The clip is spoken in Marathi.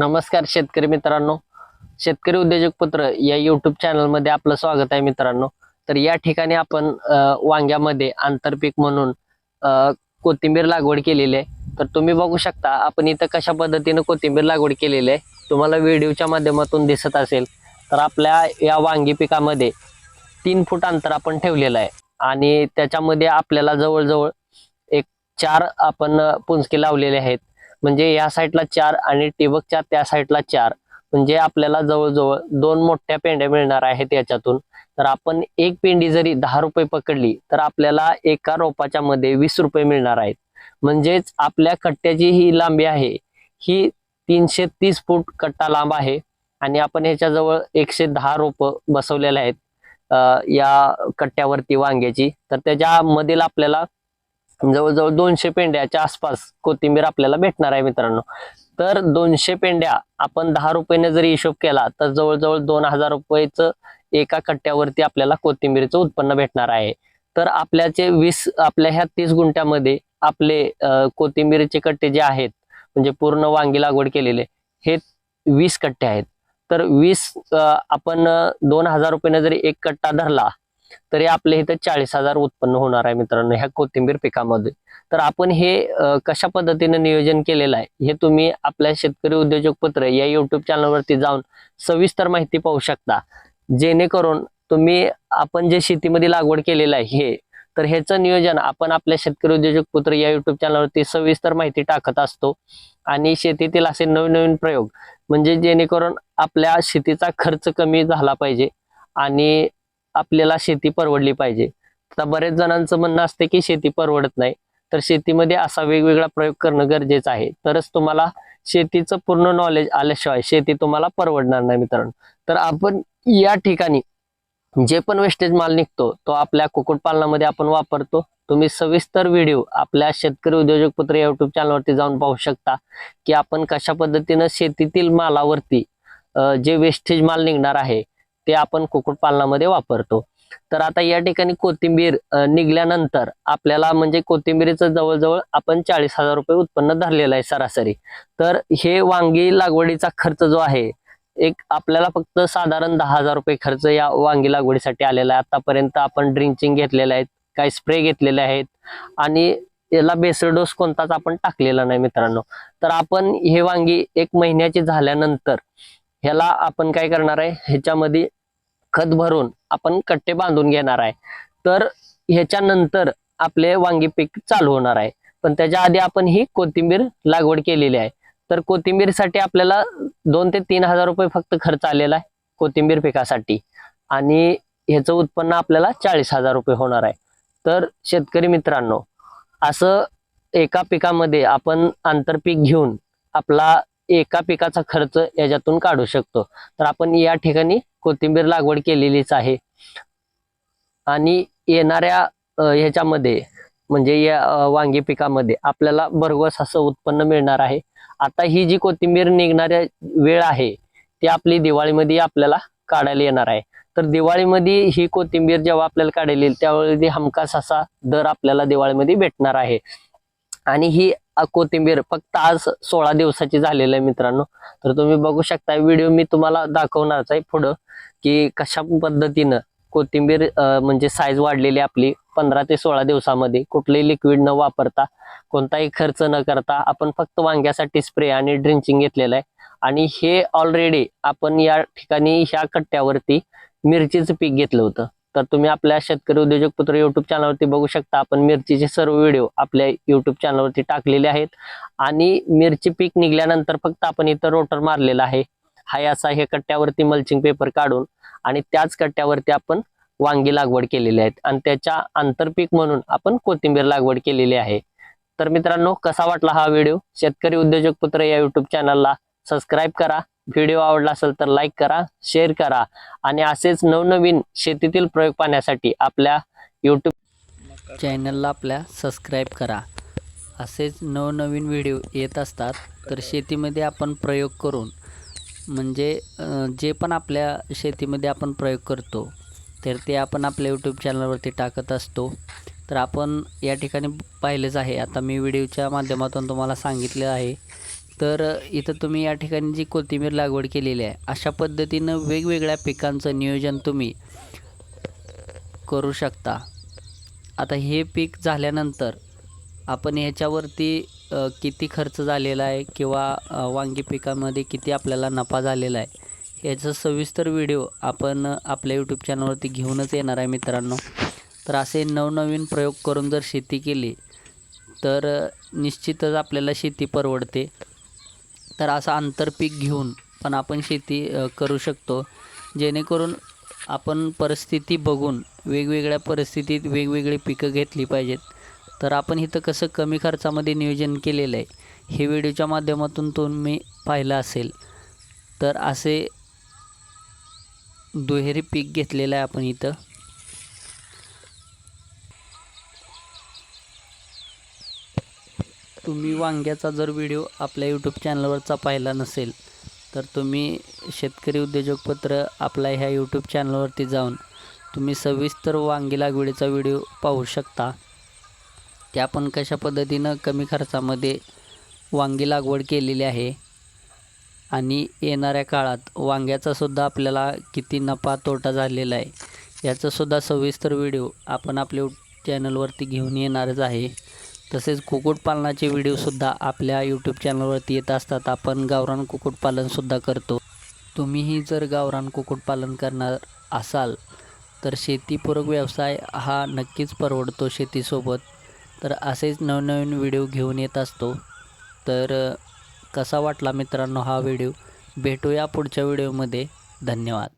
नमस्कार शेतकरी मित्रांनो. शेतकरी उद्योजक पुत्र या युट्यूब चॅनलमध्ये आपलं स्वागत आहे मित्रांनो. तर या ठिकाणी आपण वांग्यामध्ये आंतरपीक म्हणून कोथिंबीर लागवड केलेली आहे. तर तुम्ही बघू शकता आपण इथं कशा पद्धतीनं कोथिंबीर लागवड केलेली आहे. तुम्हाला व्हिडिओच्या माध्यमातून दिसत असेल तर आपल्या या वांगी पिकामध्ये तीन फूट अंतर आपण ठेवलेलं आहे. आणि त्याच्यामध्ये आपल्याला जवळजवळ एक चार आपण पुंजके लावलेले आहेत. म्हणजे या साईडला चार आणि टिबकच्या त्या साईडला चार. म्हणजे आपल्याला जवळजवळ दोन मोठ्या पेंड्या मिळणार आहेत याच्यातून. तर आपण एक पेंडी जरी दहा रुपये पकडली तर आपल्याला एका रोपाच्या मध्ये वीस रुपये मिळणार आहेत. म्हणजेच आपल्या कट्ट्याची ही लांबी आहे ही तीनशे तीस फूट कट्टा लांब आहे. आणि आपण ह्याच्याजवळ एकशे दहा रोप बसवलेले आहेत या कट्ट्यावरती वांग्याची. तर त्याच्यामधील आपल्याला जवळजवळ दोनशे पेंड्याच्या आसपास कोथिंबीर आपल्याला भेटणार आहे मित्रांनो. तर दोनशे पेंड्या आपण दहा रुपयाने जरी हिशोब केला तर जवळजवळ दोन हजार रुपयेचं एका कट्ट्यावरती आपल्याला कोथिंबीरचं उत्पन्न भेटणार आहे. तर आपल्याचे वीस आपल्या ह्या तीस गुंठ्यामध्ये आपले कोथिंबीरचे कट्टे जे आहेत म्हणजे पूर्ण वांगी लागवड केलेले हे वीस कट्टे आहेत. तर वीस आपण दोन हजार रुपयाने जरी एक कट्टा धरला तरी आपल्या इथं चाळीस हजार उत्पन्न होणार आहे मित्रांनो ह्या कोथिंबीर पिकामध्ये. तर आपण हे कशा पद्धतीने नियोजन केलेलं आहे हे तुम्ही आपल्या शेतकरी उद्योजक पत्र या युट्यूब चॅनलवरती जाऊन सविस्तर माहिती पाहू शकता. जेणेकरून तुम्ही आपण जे शेतीमध्ये लागवड केलेलं आहे हे तर ह्याचं नियोजन आपण आपल्या शेतकरी उद्योजक पुत्र या युट्यूब चॅनलवरती सविस्तर माहिती टाकत असतो. आणि शेतीतील असे नवीन नवीन प्रयोग म्हणजे जेणेकरून आपल्या शेतीचा खर्च कमी झाला पाहिजे. आणि आपल्याला शेती परवडली पाहिजे. आता बरेच जणांचं म्हणणं असते की शेती परवडत नाही. तर शेतीमध्ये असा वेगवेगळा प्रयोग करणं गरजेचं आहे. तरच तुम्हाला शेतीचं पूर्ण नॉलेज आल्याशिवाय शेती तुम्हाला परवडणार नाही मित्रांनो. तर आपण या ठिकाणी जे पण वेस्टेज माल निघतो तो आपल्या कुक्कुटपालनामध्ये आपण वापरतो. तुम्ही सविस्तर व्हिडिओ आपल्या शेतकरी उद्योजक पुत्र युट्यूब चॅनलवरती जाऊन पाहू शकता की आपण कशा पद्धतीनं शेतीतील मालावरती जे वेस्टेज माल निघणार आहे ते आपण कुक्कुटपालनामध्ये वापरतो. तर आता या ठिकाणी कोथिंबीर निघल्यानंतर आपल्याला म्हणजे कोथिंबीरीचं जवळजवळ आपण चाळीस हजार रुपये उत्पन्न धरलेलं आहे सरासरी. तर हे वांगी लागवडीचा खर्च जो आहे एक आपल्याला फक्त साधारण दहा हजार रुपये खर्च या वांगी लागवडीसाठी आलेला आहे. आतापर्यंत आपण ड्रिंचिंग घेतलेले आहेत काही स्प्रे घेतलेले आहेत आणि याला बेसर डोस कोणताच आपण टाकलेला नाही मित्रांनो. तर आपण हे वांगी एक महिन्याची झाल्यानंतर ह्याला आपण काय करणार आहे? ह्याच्यामध्ये खत भरून आपण कट्टे बांधून घेणार आहे. तर ह्याच्यानंतर आपले वांगी पीक चालू होणार आहे. पण त्याच्या आधी आपण ही कोथिंबीर लागवड केलेली आहे. तर कोथिंबीरसाठी आपल्याला दोन ते तीन हजार रुपये फक्त खर्च आलेला आहे कोथिंबीर पिकासाठी. आणि ह्याचं उत्पन्न आपल्याला चाळीस हजार रुपये होणार आहे. तर शेतकरी मित्रांनो असं एका पिकामध्ये आपण आंतरपीक घेऊन आपला एका पिकाचा खर्च याच्यातून काढू शकतो. तर आपण या ठिकाणी कोथिंबीर लागवड केलेलीच आहे. आणि येणाऱ्या ह्याच्यामध्ये म्हणजे या वांगी पिकामध्ये आपल्याला भरघोस असं उत्पन्न मिळणार आहे. आता ही जी कोथिंबीर निघणाऱ्या वेळ आहे ती आपली दिवाळीमध्ये आपल्याला काढायला येणार आहे. तर दिवाळीमध्ये ही कोथिंबीर जेव्हा आपल्याला काढायला येईल त्यावेळी हमखास असा दर आपल्याला दिवाळीमध्ये भेटणार आहे. आणि ही कोथिंबीर फक्त आज सोळा दिवसाची झालेली आहे मित्रांनो. तर तुम्ही बघू शकता व्हिडिओ मी तुम्हाला दाखवणारच आहे पुढं की कशा पद्धतीनं कोथिंबीर म्हणजे साईज वाढलेली आपली पंधरा ते सोळा दिवसामध्ये. कुठलंही लिक्विड न वापरता कोणताही खर्च न करता आपण फक्त वांग्यासाठी स्प्रे आणि ड्रिंचिंग घेतलेलं आहे. आणि हे ऑलरेडी आपण या ठिकाणी ह्या कट्ट्यावरती मिरचीचं पीक घेतलं होतं. तर तुम्ही आपल्या शेतकरी उद्योजक पुत्र युट्यूब चॅनलवरती बघू शकता. आपण मिरचीचे सर्व व्हिडिओ आपल्या युट्यूब चॅनलवरती टाकलेले आहेत. आणि मिरची पीक निघल्यानंतर फक्त आपण इथं रोटर मारलेला आहे. हाय असा हे कट्ट्यावरती मल्चिंग पेपर काढून आणि त्याच कट्ट्यावरती आपण वांगी लागवड केलेली आहेत आणि त्याच्या आंतरपीक म्हणून आपण कोथिंबीर लागवड केलेली आहे. तर मित्रांनो कसा वाटला हा व्हिडिओ शेतकरी उद्योजक पुत्र या युट्यूब चॅनलला सबस्क्राईब करा. व्हिडिओ आवडला असेल तर लाईक करा शेअर करा आणि असेच नवनवीन शेतीतील प्रयोग पाहण्यासाठी आपल्या यूट्यूब चॅनलला आपल्या सबस्क्राईब करा. असेच नवनवीन व्हिडिओ येत असतात तर शेतीमध्ये आपण प्रयोग करून म्हणजे जे पण आपल्या शेतीमध्ये आपण प्रयोग करतो तर ते आपण आपल्या यूट्यूब चॅनलवरती टाकत असतो. तर आपण या ठिकाणी पाहिलेच आहे. आता मी व्हिडिओच्या माध्यमातून तुम्हाला सांगितलं आहे तर इथं तुम्ही या ठिकाणी जी कोथिंबीर लागवड केलेली आहे अशा पद्धतीनं वेगवेगळ्या पिकांचं नियोजन तुम्ही करू शकता. आता हे पीक झाल्यानंतर आपण ह्याच्यावरती किती खर्च झालेला आहे किंवा वांगी पिकामध्ये किती आपल्याला नफा झालेला आहे याचा सविस्तर व्हिडिओ आपण आपल्या यूट्यूब चॅनलवरती घेऊनच येणार आहे मित्रांनो. तर असे नवनवीन प्रयोग करून जर शेती केली तर निश्चितच आपल्याला शेती परवडते. तर असं आंतरपीक घेऊन पण आपण शेती करू शकतो. जेणेकरून आपण परिस्थिती बघून वेगवेगळ्या परिस्थितीत वेगवेगळी पिकं घेतली पाहिजेत. तर आपण इथं कसं कमी खर्चामध्ये नियोजन केलेलं आहे हे व्हिडिओच्या माध्यमातून तुम्ही पाहिलं असेल. तर असे दुहेरी पीक घेतलेलं आहे आपण इथं. तुम्ही वांग्याचा जर व्हिडिओ आपल्या यूट्यूब चॅनलवरचा पाहिला नसेल तर तुम्ही शेतकरी उद्योजक पत्र आपल्या ह्या यूट्यूब चॅनलवरती जाऊन तुम्ही सविस्तर वांगी लागवडीचा व्हिडिओ पाहू शकता. ते आपण कशा पद्धतीनं कमी खर्चामध्ये वांगी लागवड केलेली आहे आणि येणाऱ्या काळात वांग्याचासुद्धा आपल्याला किती नफा तोटा झालेला आहे याचासुद्धा सविस्तर व्हिडिओ आपण आपल्या चॅनलवरती घेऊन येणारच आहे. तसेच कुक्कुटपालनाचे व्हिडिओसुद्धा आपल्या यूट्यूब चॅनलवरती येत असतात. आपण गावरान कुक्कुटपालनसुद्धा करतो. तुम्हीही जर गावरान कुक्कुटपालन करणार असाल तर शेतीपूरक व्यवसाय हा नक्कीच परवडतो शेतीसोबत. तर असेच नवनवीन व्हिडिओ घेऊन येत असतो. तर कसा वाटला मित्रांनो हा व्हिडिओ भेटूया पुढच्या व्हिडिओमध्ये धन्यवाद.